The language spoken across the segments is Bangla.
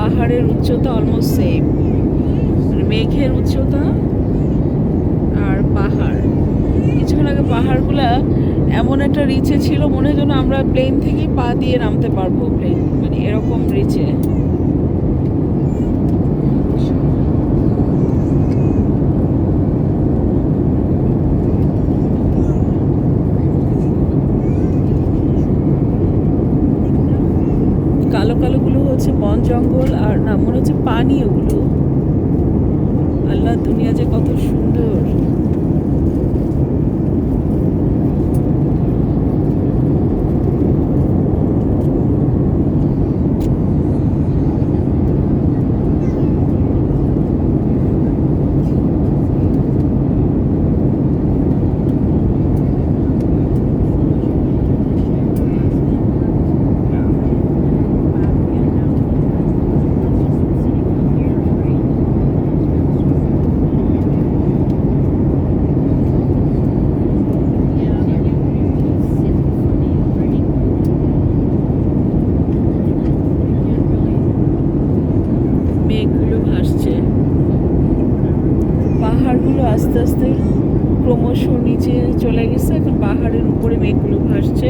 পাহাড়ের উচ্চতা অলমোস্ট সেম মানে মেঘের উচ্চতা আর পাহাড়। কিছুক্ষণ আগে পাহাড়গুলা এমন একটা রিচে ছিল, মনে হয় যেন আমরা প্লেন থেকে পা দিয়ে নামতে পারব প্লেন মানে এরকম রিচে কালো কালোগুলো হচ্ছে বন জঙ্গল আর না মনে হচ্ছে পানি ওগুলো। আল্লাহ দুনিয়া যে কত সুন্দর। ভাসছে পাহাড়গুলো আস্তে আস্তে ক্রমশ নিচে চলে গেছে, এখন পাহাড়ের উপরে মেঘগুলো ভাসছে।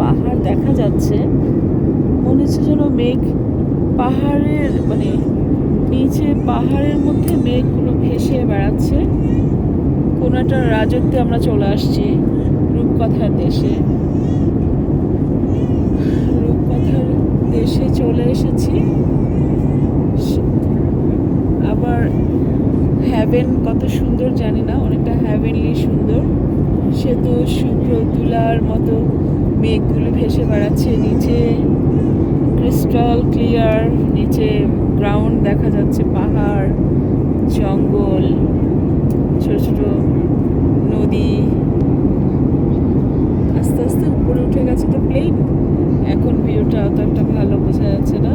পাহাড় দেখা যাচ্ছে, মনে হচ্ছে যেন মেঘ পাহাড়ের মানে নিচে পাহাড়ের মধ্যে মেঘগুলো ভেসে বেড়াচ্ছে। কোনো একটা রাজত্বে আমরা চলে আসছি রূপকথার দেশে। রূপকথার দেশে চলে এসেছি। আবার হ্যাভেন কত সুন্দর জানি না, অনেকটা হ্যাভেনলি সুন্দর। সে তো শুভ্র তুলার মতো মেঘগুলো ভেসে বেড়াচ্ছে, নিচে ক্রিস্টাল ক্লিয়ার নিচে গ্রাউন্ড দেখা যাচ্ছে, পাহাড়, জঙ্গল, ছোট ছোট নদী। আস্তে আস্তে উপরে উঠে গেছে তো প্লেন এখন ভিউটা অত একটা ভালো বোঝা যাচ্ছে না।